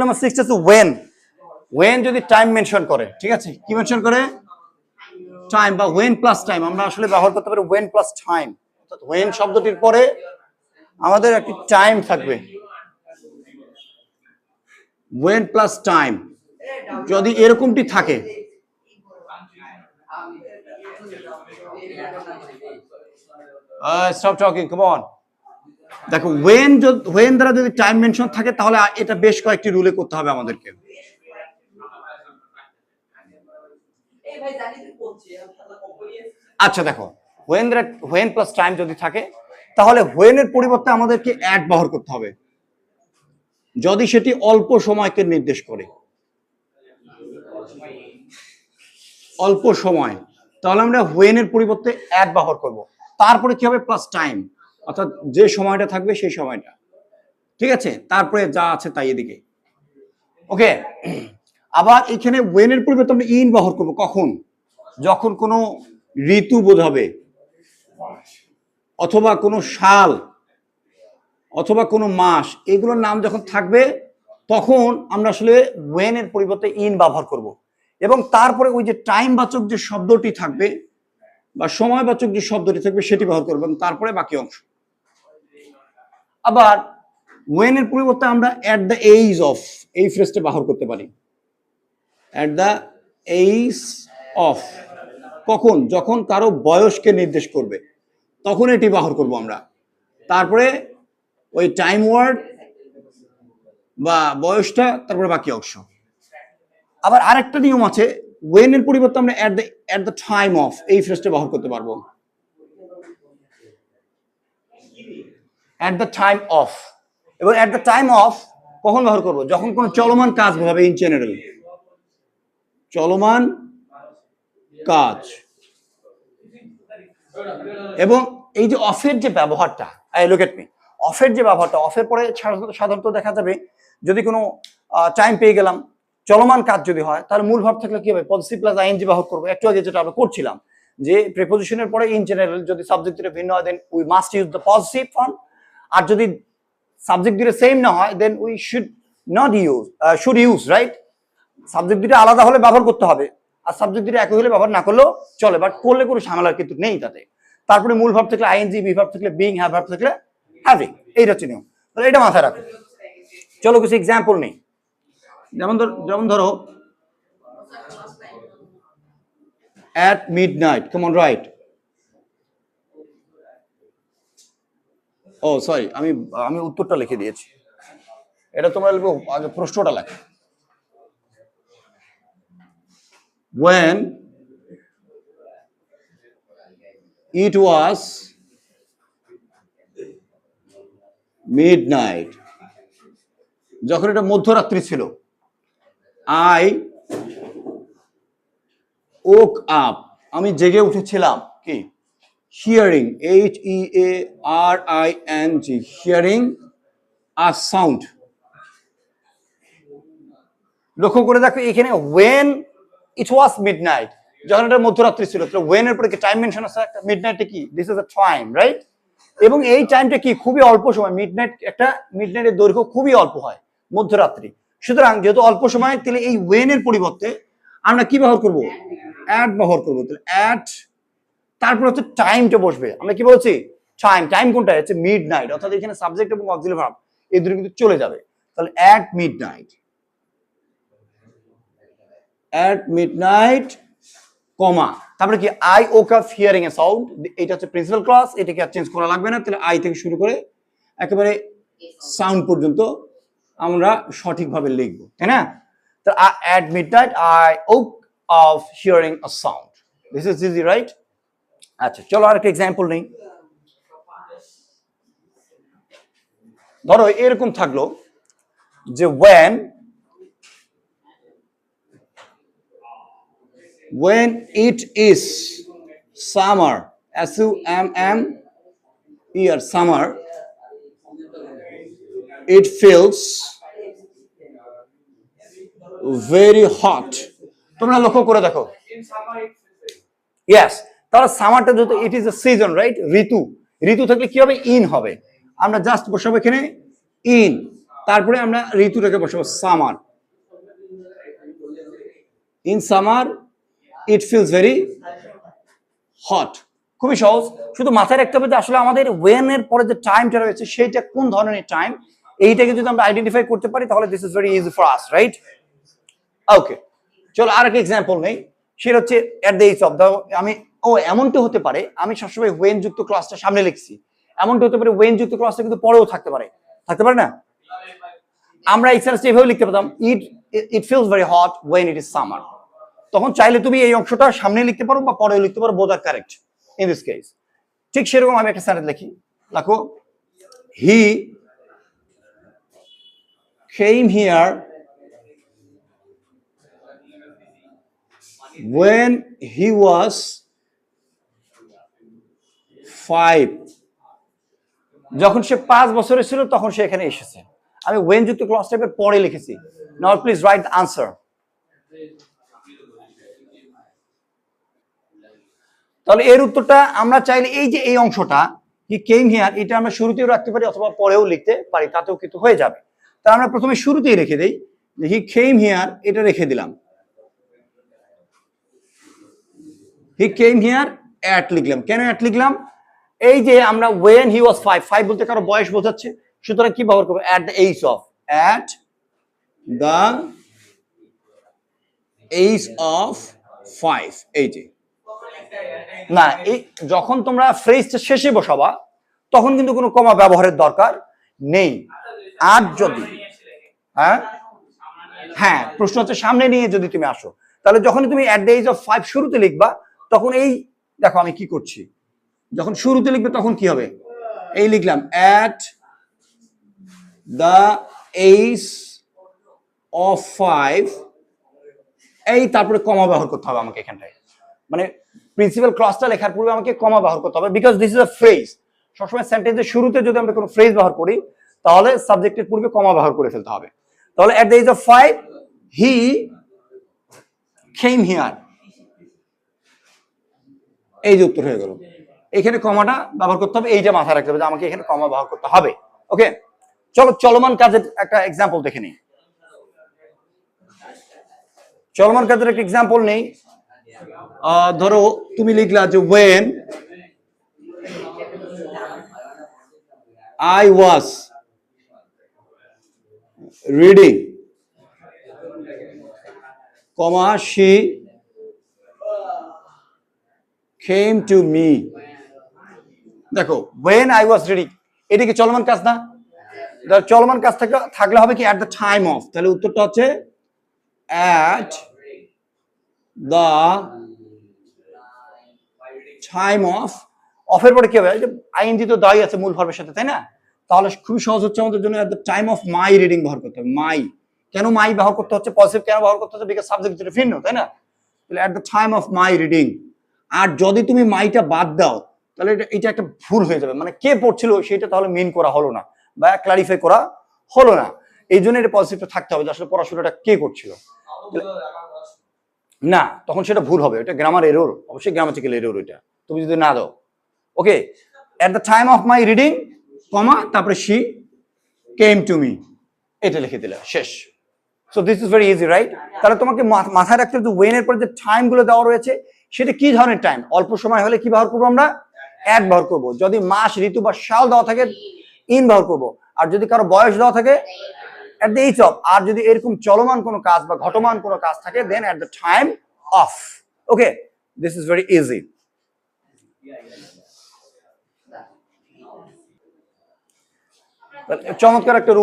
Number six হচ্ছে when when যদি time mention করে, ঠিক আছে? কি মেনশন করে? টাইম বা ওয়েন প্লাস টাইম আমরা আসলে ব্যবহার করতে পারি ওয়েন প্লাস টাইম ওয়েন শব্দটির পরে আমাদের একটি টাইম থাকবে। ওয়েন প্লাস টাইম যদি এরকমটি থাকে। স্টপ টকিং কাম অন দেখো ওয়েন ওয়েন দ্বারা যদি টাইম মেনশন থাকে, তাহলে এটা বেশ কয়েকটি রুলে করতে হবে আমাদেরকে। আচ্ছা দেখো হোয়েন হোয়েন প্লাস টাইম যদি থাকে, তাহলে হোয়েনের পরিবর্তে আমাদেরকে অ্যাড ব্যবহার করতে হবে। যদি সেটি অল্প সময়কে নির্দেশ করে। অল্প সময়। তাহলে আমরা হোয়েনের পরিবর্তে অ্যাড ব্যবহার করব। তারপরে কি হবে? প্লাস টাইম অর্থাৎ যে সময়টা থাকবে সেই সময়টা। ঠিক আছে? তারপরে যা আছে তাই এদিকে। ওকে আবার এখানে ওয়েনের পরিবর্তে আমরা ইন ব্যবহার করব। কখন? যখন কোনো ঋতু বোঝাবে অথবা কোনো সাল। অথবা কোনো মাস। এগুলোর নাম যখন থাকবে, তখন আমরা আসলে ওয়েনের পরিবর্তে ইন ব্যবহার করব। এবং তারপরে ওই যে টাইম বাচক যে শব্দটি থাকবে বা সময়বাচক যে শব্দটি থাকবে সেটি ব্যবহার করব এবং তারপরে বাকি অংশ। আবার ওয়েনের পরিবর্তে আমরা অ্যাট দ্য এইজ অফ এই ফ্রেজটা ব্যবহার করতে পারি। অ্যাট দ্য এইজ অফ কখন? যখন কারও বয়সকে নির্দেশ করবে। তখন এটি ব্যবহার করব আমরা। তারপরে ওই টাইম ওয়ার্ড বা বয়সটা, তারপরে বাকি অংশ। আবার আরেকটা নিয়ম আছে ওয়েনের পরিবর্তে আমরা at the at the time of এই ফ্রেজটা ব্যবহার করতে পারব। অ্যাট দ্য টাইম অফ এবং অ্যাট দ্য টাইম অফ কখন ব্যবহার করব? যখন কোনো চলমান কাজ হবে ইন জেনারেল চলমান কাজ। এবং এই যে অফের যে ব্যবহারটা আই লুক এট মি অফের যে ব্যবহারটা অফের পরে সাধারণত- দেখা যাবে যদি কোনো টাইম পেয়ে গেলাম, চলমান কাজ যদি হয় তাহলে মূল ভাব থাকলে কি হবে? পজিটিভ প্লাস আইএনজি ব্যবহার করব। একটু আগে যেটা আমরা করছিলাম, যে প্রিপোজিশনের পরে ইন জেনারেল যদি সাবজেক্ট দুটো ভিন্ন হয় then we must use the positive form আর যদি সাবজেক্ট দুটো সেম না হয় then we should not use should use right subject দুটো আলাদা হলে ব্যবহার করতে হবে, আর সাবজেক্ট দুটো একই হলে ব্যবহার না করলেও চলে বাট করলে কোনো ঝামেলার কিন্তু নেই তাতে। তারপরে মূল ভাব থাকলে আইএনজি বি ভাব থাকলে বিং হ্যাভ ভাব থাকলে হ্যাভিং এইটা হচ্ছে নিয়ম। তাহলে এটা মাথায় রাখো। চলো কিছু এক্সাম্পল নেই। যেমন ধর, যেমন ধরো, at midnight, come on, right? ও সরি আমি আমি উত্তরটা লিখে দিয়েছি। এটা তোমরা লিখবে আগে প্রশ্নটা লেখো। When it was midnight, যখন এটা মধ্যরাত্রি ছিল আই ওক আপ আমি জেগে উঠেছিলাম, কি? Hearing H E A R I N G hearing a sound লক্ষ্য করে দেখো, এখানে when it was midnight যখন এটা মধ্যরাত্রি ছিল, তাহলে ওয়েন এর পরে কি টাইম মেনশন আছে? একটা মিড নাইটে কি? This is a time right এবং এই টাইমটা কি? খুবই অল্প সময় মিড নাইট একটা মিড নাইটের দৈর্ঘ্য খুবই অল্প হয়, মধ্যরাত্রি। সুতরাং যেহেতু অল্প সময়, তাহলে এই ওয়েন এর পরিবর্তে আমরা কি ব্যবহার করব? অ্যাড ব্যবহার করব। তাহলে অ্যাড তারপর হচ্ছে টাইমটা বসবে। আমরা কি বলছি? টাইম টাইম কোনটা? হচ্ছে মিড নাইট অর্থাৎ এখানে সাবজেক্ট এবং অক্সিলারি ভার্ব এই দুটো কিন্তু চলে যাবে। তাহলে at midnight at midnight comma তারপরে কি I woke up hearing a sound এটা হচ্ছে প্রিন্সিপাল ক্লাস এটাকে আর চেঞ্জ করা লাগবে না, তাহলে আই থেকে শুরু করে একেবারে সাউন্ড পর্যন্ত আমরা সঠিকভাবে লিখব, তাই না? তো at midnight I woke of hearing a sound this is easy right আচ্ছা চলো আর একটা এক্সাম্পল নেই। ধরো এরকম থাকল যে when when it is summer S U M M E R summer it feels very hot তোমরা লক্ষ্য করে দেখো। ইয়াস তাহলে সামারটা যেহেতু it is a season right ঋতু। ঋতু থাকলে কি হবে? ইন হবে। আমরা জাস্ট বসাবো এখানে ইন তারপরে আমরা ঋতুটাকে বসাবো summer in summer it feels very hot খুবই সহজ। শুধু মাথায় রাখতে হবে যে আসলে আমাদের ওয়েন এর পরে যে টাইমটা রয়েছে, সেইটা কোন ধরনের টাইম এইটাকে যদি আমরা আইডেন্টিফাই করতে পারি, তাহলে this is very easy for us right okay চলো আর একটা এক্সাম্পল নেই। সেটা হচ্ছে at the age of the আমি ও, এমনটা হতে পারে, আমি সবসময় ওয়েন যুক্ত ক্লাসটা সামনে লিখছি। এমনটা হতে পারে ওয়েন যুক্ত ক্লাসটা কিন্তু পরেও থাকতে পারে। থাকতে পারে না? আমরা এক্সারসাইজটা এভাবে লিখতে পারতাম it it feels very hot when it is summer তখন চাইলে তুমি এই অংশটা সামনে লিখতে পারো বা পরেও লিখতে পারো বোধ আর কারেক্ট ইন দিস কেস ঠিক সেরকম আমি একটা সেন্টেন্স লিখি। দেখো he came here when he was five যখন সে পাঁচ বছরের ছিল, তখন সে এখানে এসেছে। আমি ওয়েন যুক্ত ক্লাস টাইপের পরে লিখেছি। নাও প্লিজ রাইট আনসার তাহলে এর উত্তরটা আমরা চাইলে এই যে এই অংশটা হি কেম হিয়ার এটা আমরা শুরুতেও রাখতে পারি অথবা পরেও লিখতে পারি, তাতেও কিন্তু হয়ে যাবে। তা আমরা প্রথমে শুরুতেই রেখে দিই হি কেম হিয়ার এটা রেখে দিলাম। হি কেম হিয়ার অ্যাট লিখলাম। কেন অ্যাট লিখলাম? এই যে আমরা when he was five five বলতে কারও বয়স বোঝাচ্ছে, সুতরাং কি ব্যবহার করব? At the age of at the age of five এই যে। না, এই যখন তোমরা ফ্রেজটা শেষে বসাবা, তখন কিন্তু কোনো কমা ব্যবহারের দরকার নেই। আর যদি হ্যাঁ? হ্যাঁ প্রশ্ন হচ্ছে সামনে নিয়ে যদি তুমি আসো, তাহলে যখন তুমি at the age of five শুরুতে লিখবা, তখন এই, দেখো আমি কি করছি। যখন শুরুতে লিখবে তখন কি হবে? এই লিখলাম at the age of five এই তারপরে কমা ব্যবহার করতে হবে আমাকে এখানটায়। মানে প্রিন্সিপাল ক্লসটা লেখার পূর্বে আমাকে কমা ব্যবহার করতে হবে because this is a phrase সবসময় সেন্টেন্সের শুরুতে যদি আমরা কোনো ফ্রেজ ব্যবহার করি, তাহলে সাবজেক্টের পূর্বে কমা ব্যবহার করে ফেলতে হবে। তাহলে at the age of five he came here এই যে উত্তর হয়ে গেল। এখানে কমাটা ব্যবহার করতে হবে এইটা মাথায় রাখতে হবে যে আমাকে এখানে কমা ব্যবহার করতে হবে ওকে চলো, চলমান কাজের একটা এক্সাম্পল দেখে নিই। চলমান কাজের একটা এক্সাম্পল নেই। ধরো, তুমি লিখলা যে when I was reading comma she came to me. দেখো ওয়েন আই was reading এটা কি চলমান কাজ না? চলমান কাজ থাকলে থাকলে হবে কি at the time of তাহলে উত্তরটা হচ্ছে at the time of অফের পরে কি হবে? আইএনজি তো দায়ী আছে মূল ভার্বের সাথে, তাই না? তাহলে খুবই সহজ হচ্ছে আমাদের জন্য at the time of my reading ব্যবহার করতে হবে মাই কেন মাই ব্যবহার করতে হচ্ছে? পজিটিভ কেন ব্যবহার করতে হচ্ছে? বিকজ সাবজেক্ট ভিন্ন, তাই না? তাহলে at the time of my reading আর যদি তুমি মাইটা বাদ দাও তাহলে এটা এটা একটা ভুল হয়ে যাবে। মানে কে পড়ছিল সেটা তাহলে মেন করা হলো না বা ক্লারিফাই করা হলো না। এই জন্য এটা পজিটিভটা থাকতে হবে যে আসলে পড়াশোনাটা কে করছিল। না, তখন সেটা ভুল হবে। এটা গ্রামার এরর অবশ্যই গ্রামাটিক্যাল এরর এটা। তুমি যদি না দাও। Okay at the time of my reading comma তারপরে শি কেম টু মি এটা লিখে দিলে শেষ। So this is very easy right তাহলে তোমাকে মাথায় রাখতে হবে ওয়েন এর পরে যে টাইমগুলো দেওয়া রয়েছে, সেটা কি ধরনের টাইম অল্প সময় হলে কি ব্যবহার করব আমরা? এক ব্যবহার করব। যদি মাস, ঋতু বা সাল দেওয়া থাকে ইন ব্যবহার করব। আর যদি কারও বয়স দেওয়া থাকে আর যদি এরকম চলমান কোনো কাজ বা ঘটমান কোনো কাজ থাকে then at the time of okay this is very easy চমৎকার একটা